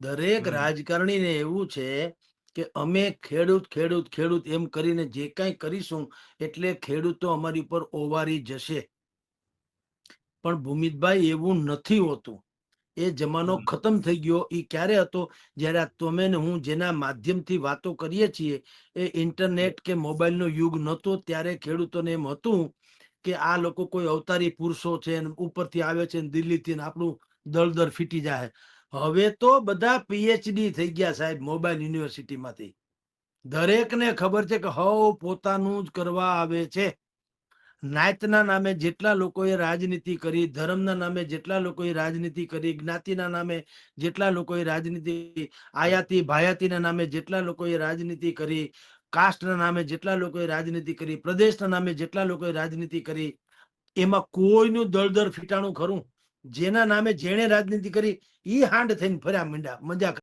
દરેક. રાજકારણીને એવું છે કે અમે ખેડૂત ખેડૂત ખેડૂત એમ કરીને જે કાંઈ કરીશું એટલે ખેડૂતો અમારી ઉપર ઓવારી જશે. પણ ભૂમિતભાઈ એવું નથી હોતું. એ જમાનો ખતમ થઈ ગયો. એ ક્યારે હતો? જ્યારે તમે ને હું જેના માધ્યમથી વાતો કરીએ છીએ એ ઇન્ટરનેટ કે મોબાઈલનો યુગ નહોતો ત્યારે ખેડૂતોને એમ હતું કે આ લોકો કોઈ અવતારી પુરુષો છે ઉપરથી આવે છે દિલ્હીથી આપણું દળદર ફીટી જાય હવે તો બધા પીએચડી થઈ ગયા સાહેબ મોબાઈલ યુનિવર્સિટીમાંથી. દરેકને ખબર છે કે હવ પોતાનું જ કરવા આવે છે. નાયતના નામે જેટલા લોકોએ રાજનીતિ કરી, ધર્મના નામે જેટલા લોકોએ રાજનીતિ કરી, જ્ઞાતિના નામે જેટલા લોકોએ રાજનીતિ, આયાતી, ભાયાતીના નામે જેટલા લોકોએ રાજનીતિ કરી, કાસ્ટના નામે જેટલા લોકોએ રાજનીતિ કરી, પ્રદેશના નામે જેટલા લોકોએ રાજનીતિ કરી, એમાં કોઈનું દળદર ફીટાણું ખરું? જેના નામે જેણે રાજનીતિ કરી ઈ હાંડ થઈને ફર્યા મીંડા મજા